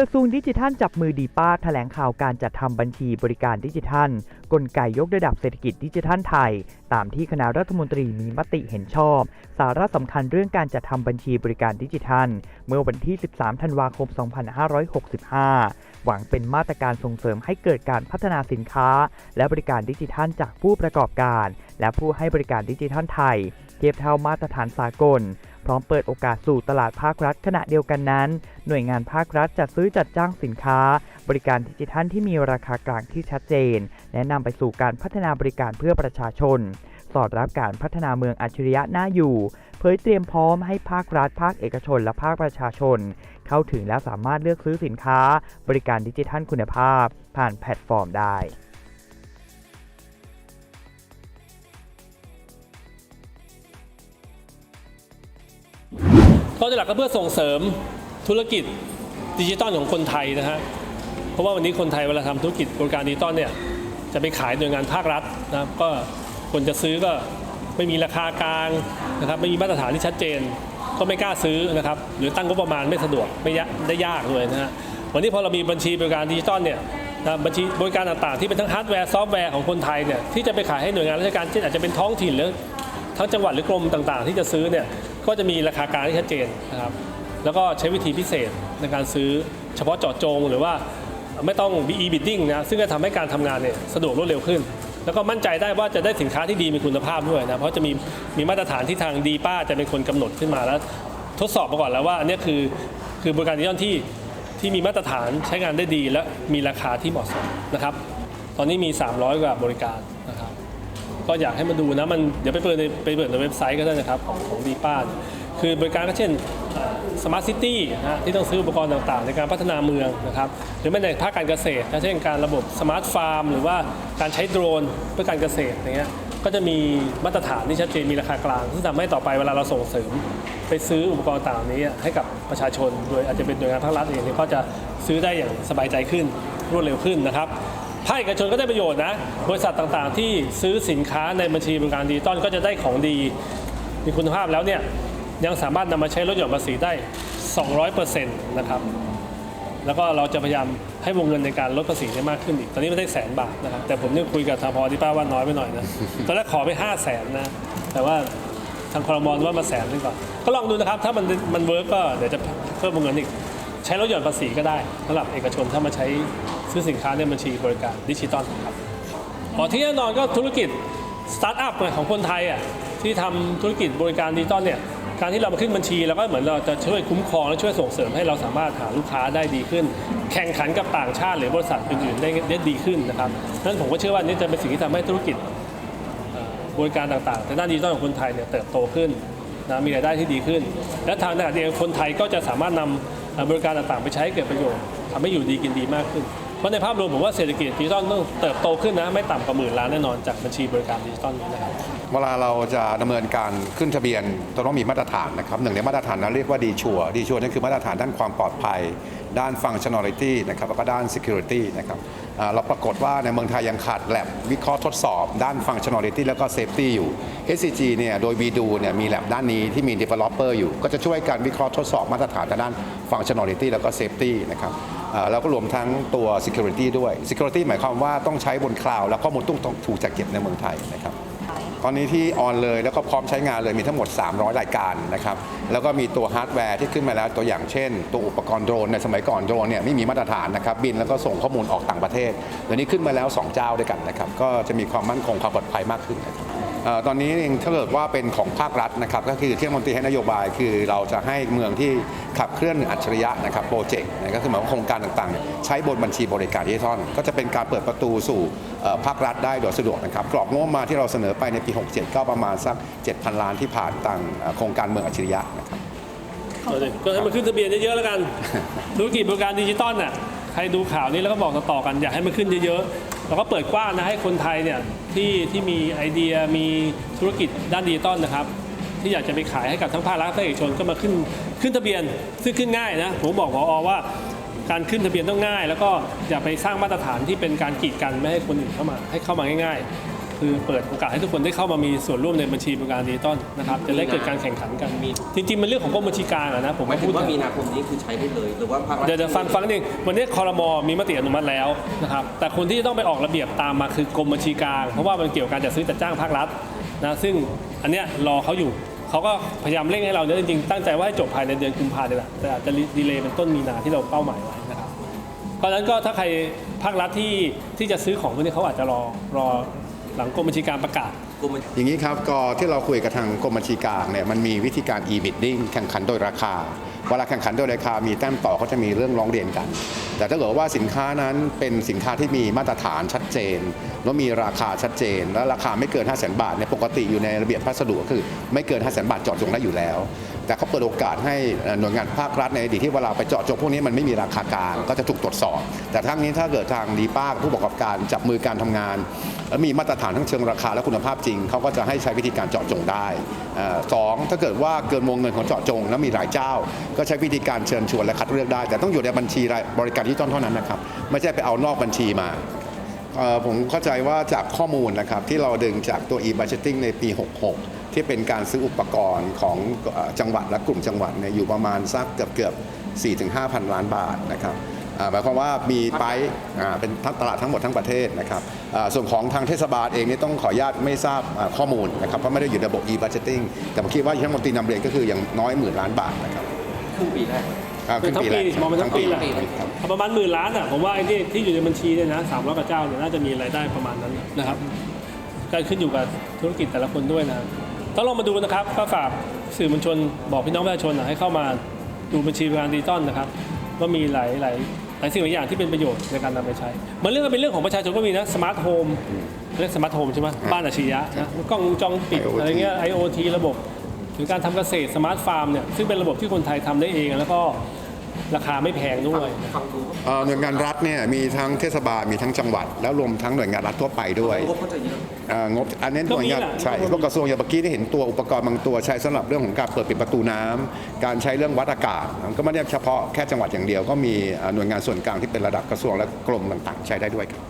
ระทรวงดิจิทัลจับมือดีป้าแถลงข่าวการจัดทำบัญชีบริการดิจิทัล กลไกยกระดับเศรษฐกิจดิจิทัลไทย ตามที่คณะรัฐมนตรีมีมติเห็นชอบ สาระสำคัญเรื่องการจัดทำบัญชีบริการดิจิทัล เมื่อวันที่ 13 ธันวาคม 2565 หวังเป็นมาตรการส่งเสริมให้เกิดการพัฒนาสินค้า และบริการดิจิทัลจากผู้ประกอบการ และผู้ให้บริการดิจิทัลไทย เทียบเท่ามาตรฐานสากล ร้อมเปิดโอกาสสู่ตลาดภาครัฐขณะเดียวกันนั้น หน่วยงานภาครัฐจัดซื้อจัดจ้างสินค้า บริการดิจิทัลที่มีราคากลางที่ชัดเจนแนะนำไปสู่การพัฒนาบริการเพื่อประชาชน สอดรับการพัฒนาเมืองอัจฉริยะน่าอยู่ เผยเตรียมพร้อมให้ภาครัฐ ภาคเอกชน และภาคประชาชน เข้าถึงและสามารถเลือกซื้อสินค้า บริการดิจิทัลคุณภาพ ผ่านแพลตฟอร์มได้ ก็หลักก็เพื่อส่งเสริมธุรกิจดิจิตอลของคนไทยนะฮะเพราะว่าวันนี้คนไทยเวลาทำธุรกิจบริการดิจิตอลเนี่ยจะไปขายหน่วยงานภาครัฐนะครับก็คนจะซื้อก็ไม่มีราคากลางนะครับไม่มีมาตรฐานที่ชัดเจน ก็ไม่กล้าซื้อนะครับหรือตั้งงบประมาณไม่สะดวกไม่ได้ยากเลยนะฮะวันนี้พอเรามีบัญชีบริการดิจิตอลเนี่ยนะบัญชีบริการต่างๆที่เป็นทั้งฮาร์ดแวร์ซอฟต์แวร์ของคนไทยเนี่ยที่จะไปขายให้หน่วยงานราชการเช่นอาจจะเป็นท้องถิ่นหรือทั้งจังหวัดหรือกรมต่างๆ ที่จะซื้อเนี่ย ก็จะมีราคากลางที่ชัดเจนนะครับแล้วก็ใช้วิธีพิเศษในการซื้อเฉพาะเจาะจงหรือว่าไม่ต้อง BE bidding นะซึ่งจะทำให้การทำงานเนี่ยสะดวกรวดเร็วขึ้น แล้วก็มั่นใจได้ว่าจะได้สินค้าที่ดีมีคุณภาพด้วยนะเพราะจะมีมีมาตรฐานที่ทางดีป้าจะเป็นคนกำหนดขึ้นมาแล้ว ทดสอบมาก่อนแล้วว่าอันนี้คือคือบริการดิจิทัลที่ที่มีมาตรฐานใช้งานได้ดีและมีราคาที่เหมาะสมนะครับ ตอนนี้มี 300 กว่าบริการ ก็อยากให้มาดูนะมันเดี๋ยวไปเปิดในไปเปิดในเว็บไซต์ก็ได้นะครับของของดีป้าคือบริการก็เช่นสมาร์ทซิตี้นะที่ต้องซื้ออุปกรณ์ต่างๆ ในการพัฒนาเมืองนะครับหรือแม้ในภาคการเกษตรนะเช่นการระบบสมาร์ทฟาร์มหรือว่าการใช้โดรนเพื่อการเกษตรอย่างเงี้ยก็จะมีมาตรฐานที่ชัดเจนมีราคากลางซึ่งทำให้ต่อไปเวลาเราส่งเสริม ไปซื้ออุปกรณ์ต่างนี้ให้กับประชาชน โดยอาจจะเป็นหน่วยงานภาครัฐเองนี่ก็จะซื้อได้อย่างสบายใจขึ้นรวดเร็วขึ้นนะครับ ภาคเอกชนก็ได้ประโยชน์นะ บริษัทต่างๆ ที่ซื้อสินค้าในบัญชีบริการดิจิตอลก็จะได้ของดี มีคุณภาพแล้วเนี่ยยังสามารถนำมาใช้ลดหย่อนภาษีได้ 200%นะครับ แล้วก็เราจะพยายามให้วงเงินในการลดภาษีได้มากขึ้นอีก ตอนนี้ไม่ได้แสนบาทนะครับ แต่ผมยังคุยกับทางพอที่ป้าว่าน้อยไปหน่อยนะ ตอนแรกขอไป5 0 0แสนนะ แต่ว่าทางคอรมอนว่ามาแสนนึงก่อน ก็ลองดูนะครับ ถ้ามันมันเวิร์กก็เดี๋ยวจะเพิ่มวงเงินอีก ใช้ลดหย่อนภาษีก็ได้สำหรับเอกชนถ้ามาใช้ ซื้อสินค้าในบัญชีบริการดิจิตอลครับอ๋อที่แน่นอนก็ธุรกิจสตาร์ทอัพของคนไทยอะที่ทำธุรกิจบริการดิจิตอลเนี่ยการที่เรามาขึ้นบัญชีเราก็เหมือนเราจะช่วยคุ้มครองและช่วยส่งเสริมให้เราสามารถหาลูกค้าได้ดีขึ้น แข่งขันกับต่างชาติหรือบริษัทอื่นๆได้ได้ดีขึ้นนะครับนั้นผมก็เชื่อว่านี่จะเป็นสิ่งที่ทำให้ธุรกิจบริการต่างๆในด้านดิจิตอลของคนไทยเนี่ยเติบโตขึ้นนะมีรายได้ที่ดีขึ้น และทางขณะเดียวกันคนไทยก็จะสามารถนำเอ่อบริการต่างๆ ไปใช้เกิดประโยชน์ทำให้อยู่ดีกินดีมากขึ้น เพราะในภาพรวมผมว่าเศรษฐกิจดิจิตอลต้องเติบโตขึ้นนะ ไม่ต่ำกว่าหมื่นล้านแน่นอนจากบัญชีบริการดิจิตอลนี้นะครับเวลาเราจะดำเนินการขึ้นทะเบียนจะต้องมีมาตรฐานนะครับหนึ่งในมาตรฐานนั้นเรียกว่าดีชัวดีชัวนั่นคือมาตรฐานด้านความปลอดภัย ด้านฟังชั่นอลิตี้นะครับแล้วก็ด้าน security นะครับเราปรากฏว่าในเมืองไทยยังขาดแลบวิเคราะห์ทดสอบ ด้านฟังชั่นอลิตี้แล้วก็ safety อยู่ SCG เนี่ยโดย b ดูเนี่ยมีแลบด้านนี้ที่มี developer อยู่ ก็จะช่วยการวิเคราะห์ทดสอบมาตรฐานด้านฟังชั่นอลิตี้แล้วก็ safety นะครับ แล้วก็รวมทั้งตัว security ด้วย security หมายความว่าต้องใช้บนคลาวด์แล้วข้อมูลต้องต้องถูกจัดเก็บในเมืองไทยนะครับตอนนี้ที่ออนเลยแล้วก็พร้อมใช้งานเลยมีทั้งหมด 300 รายการนะครับ แล้วก็มีตัวฮาร์ดแวร์ที่ขึ้นมาแล้วตัวอย่างเช่น ตัวอุปกรณ์โดรนในสมัยก่อนโดรนเนี่ยไม่มีมาตรฐานนะครับ บินแล้วก็ส่งข้อมูลออกต่างประเทศเดี๋ยวนี้ขึ้นมาแล้ว 2 เจ้าด้วยกันนะครับ ก็จะมีความมั่นคงความปลอดภัยมากขึ้นนะครับเอ่อ ตอนนี้เองถ้าเกิดว่าเป็นของภาครัฐนะครับก็คือที่รัฐมนตรีให้นโยบาย คือเราจะให้เมืองที่ขับเคลื่อนอัจฉริยะนะครับโปรเจกต์ก็คือหมายว่าโครงการต่างๆ ใช้บนบัญชีบริการดิจิทัลก็จะเป็นการเปิดประตูสู่ภาครัฐได้โดยสะดวกนะครับกรอบงบมาที่เราเสนอไปในปี 67 ก็ประมาณสัก 7,000 ล้านที่ผ่านต่างโครงการเมืองอัจฉริยะนะครับก็ให้มันขึ้นทะเบียนเยอะๆแล้วกันธุรกิจบริการดิจิตอลน่ะใครดูข่าวนี้แล้วก็บอกต่อๆกันอยากให้มันขึ้นเยอะๆเราก็เปิดกว้างนะให้คนไทยเนี่ย ที่ที่มีไอเดียมีธุรกิจด้านดิจิตอลนะครับ ที่อยากจะไปขายให้กับทั้งภาครัฐและเอกชนก็มาขึ้นขึ้นทะเบียนซึ่งขึ้นง่ายนะผมบอกพอว่า การขึ้นทะเบียนต้องง่าย แล้วก็อย่าไปสร้างมาตรฐานที่เป็นการกีดกันไม่ให้คนอื่นเข้ามาให้เข้ามาง่าย ๆ คือเปิดโอกาสให้ทุกคนได้เข้ามามีส่วนร่วมในบัญชีบริการดิจิตอลนะครับจะได้เกิดการแข่งขันกันมีจริงๆมันเรื่องของกรมบัญชีกลางอะนะผมหมายถึพูงดว่านะมีนาคมนี้คือใช้ได้เลยหรือว่าภาครัฐเดี๋ยวเดี๋ยวฟังฟังนิดนึงวันนี้คอรมอมีมติอนุมัติแล้วนะครับแต่คนที่จะต้องไปออกระเบียบตามมาคือกรมบัญชีกลางเพราะว่ามันเกี่ยวกับการจัดซื้อจัดจ้างภาครัฐนะซึ่งอันเนี้ยรอเขาอยู่เขาก็พยายามเร่งให้เราเนี่ยจริงๆตั้งใจว่าให้จบภายในเดือนกุมภาพันธ์นี่แหละแต่อาจจะดีเลย์เป็นต้นมีนาที่เราเป้าหมายไว้นะครับเพราะฉะนั้นก็ถ้าใครภาครัฐที่ที่จะซื้อของพวกนี้เขาอาจจะรอรอ หลังกรมบัญชีกลางประกาศ อย่างนี้ครับก็ที่เราคุยกับทางกรมบัญชีกลางเนี่ยมันมีวิธีการ e-bidding แข่งขันโดยราคา เวลาแข่งขันโดยราคามีแต้มต่อเขาจะมีเรื่องร้องเรียนกัน แต่ถ้าเกิดว่าสินค้านั้นเป็นสินค้าที่มีมาตรฐานชัดเจน แล้วมีราคาชัดเจน และราคาไม่เกิน 5 0 0 0 0 0 บาทเนี่ยปกติอยู่ในระเบียบพัสดุก็คือไม่เกิน 5 0 0 0 0 0 บาทเจาะจงได้อยู่แล้ว แต่เขาเปิดโอกาสให้หน่วยงานภาครัฐในอดีตที่เวลาไปเจาะจงพวกนี้มันไม่มีราคากลางก็จะถูกตรวจสอบ แต่ทั้งนี้ถ้าเกิดทางดีป้าผู้ประกอบการจับมือการทำงานและมีมาตรฐานทั้งเชิงราคาและคุณภาพจริงเขาก็จะให้ใช้วิธีการเจาะจงได้สองถ้าเกิดว่าเกินวงเงินของเจาะจงแล้วมีหลายเจ้า ก็ใช้วิธีการเชิญชวนและคัดเลือกได้ แต่ต้องอยู่ในบัญชีรายบริการที่ต้นเท่านั้นนะครับ ไม่ใช่ไปเอานอกบัญชีมาผมเข้าใจว่าจากข้อมูลนะครับที่เราดึงจากตัว e-budgeting ในปี 66 ที่เป็นการซื้ออุปกรณ์ของจังหวัดและกลุ่มจังหวัดเนี่ยอยู่ประมาณสักเกือบเกือบ4-5 พันล้านบาทนะครับหมายความว่ามีไปเป็นทั้งตลาดทั้งหมดทั้งประเทศนะครับส่วนของทางเทศบาลเองนี่ต้องขออนุญาตไม่ทราบข้อมูลนะครับเพราะไม่ได้อยู่ในระบบ e-budgeting แต่ผมคิดว่าที่ท่านมนตรีนำเรียนก็คืออย่างน้อยหมื่นล้านบาทนะครับครึ่งปีแรก อ่าครึ่งปีแรกมองเป็นทั้งปีแหละครับเอาประมาณหมื่นล้านอะผมว่าไอ้ที่ที่อยู่ในบัญชีเนี่ยนะสามร้อยกว่าเจ้าเนี่ยน่าจะมีรายได้ประมาณนั้นนะครับก็ขึ้นอยู่กับธุรกิจแต่ละคนด้วยนะครับต้องลองมาดูนะครับก็ฝากสื่อมวลชนบอกพี่น้องประชาชนนะให้เข้ามาดูบัญชีการดิจิตอลนะครับว่ามีหลายหลายหลายสิ่งหลายอย่างที่เป็นประโยชน์ในการนำไปใช้มันเรื่องก็เป็นเรื่องของประชาชนก็มีนะสมาร์ทโฮมเรียกสมาร์ทโฮมใช่ไหมบ้านอัจฉริยะนะกล้องวงจรปิด IoT อะไรเงี้ย IoT ระบบ หรือการทำเกษตรสมาร์ทฟาร์มเนี่ยซึ่งเป็นระบบที่คนไทยทำได้เอง แล้วก็ราคาไม่แพงด้วยฟังดูเอ่อหน่วยงานรัฐเนี่ยมีทั้งเทศบาลมีทั้งจังหวัด แล้วรวมทั้งหน่วยงานรัฐทั่วไปด้วยงบก็จะเยอะเอ่องบอันนี้หก็น่วยมีงานแหละใช่ก็มีพวกกระทรวงอย่างเมื่อกี้ที่เห็นตัวอุปกรณ์บางตัวใช้สำหรับเรื่องของการเปิดปิดประตูน้ำการใช้เรื่องวัดอากาศก็ไม่ได้เฉพาะแค่จังหวัดอย่างเดียว ก็มีเอ่อหน่วยงานส่วนกลางที่เป็นระดับกระทรวงและกรมต่างๆ ใช้ได้ด้วยครับ